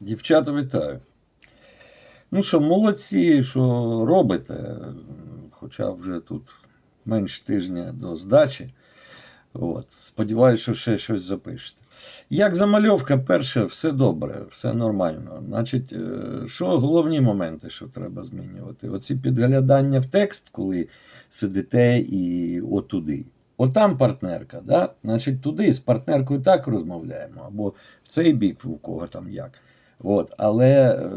Дівчата, вітаю. Ну що, молодці, що робите, хоча вже тут менш тижня до здачі. От. Сподіваюся, що ще щось запишете. Як замальовка, перше, все добре, все нормально. Значить, е, що головні моменти, що треба змінювати? Оці підглядання в текст, коли сидите і отуди. Отам партнерка, да? значить туди з партнеркою так розмовляємо, або в цей бік, у кого там як. От, але е,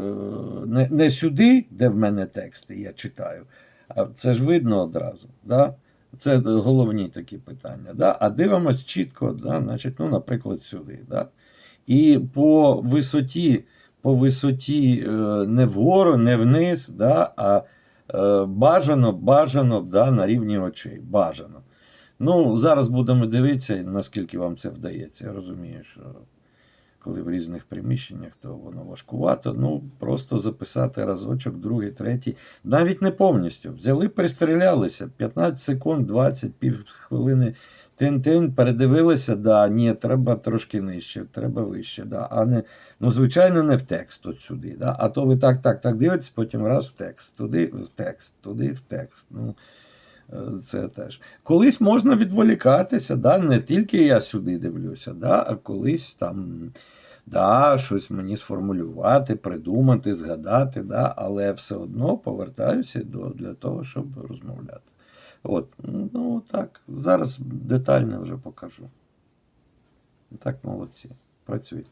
не, не сюди, де в мене тексти, я читаю, а це ж видно одразу. Да? Це головні такі питання. Да? А дивимось чітко, да? значить, ну, наприклад, сюди. Да? І по висоті, по висоті е, не вгору, не вниз, да? а е, бажано, бажано да, на рівні очей. Бажано. Ну, зараз будемо дивитися, наскільки вам це вдається. Я розумію, що коли в різних приміщеннях, то воно важкувато. Ну, просто записати разочок, другий, третій. Навіть не повністю. Взяли, перестрілялися. 15 секунд, 20, пів хвилини. Тин-тин, передивилися, да, ні, треба трошки нижче, треба вище. Да, а не, ну, звичайно, не в текст от сюди. Да, а то ви так, так, так дивитесь, потім раз в текст, туди в текст, туди в текст. Ну, це теж. Колись можна відволікатися, да? не тільки я сюди дивлюся, да? а колись там да, щось мені сформулювати, придумати, згадати, да? але все одно повертаюся до, для того, щоб розмовляти. От, ну так, зараз детально вже покажу. Так, молодці. Працюйте.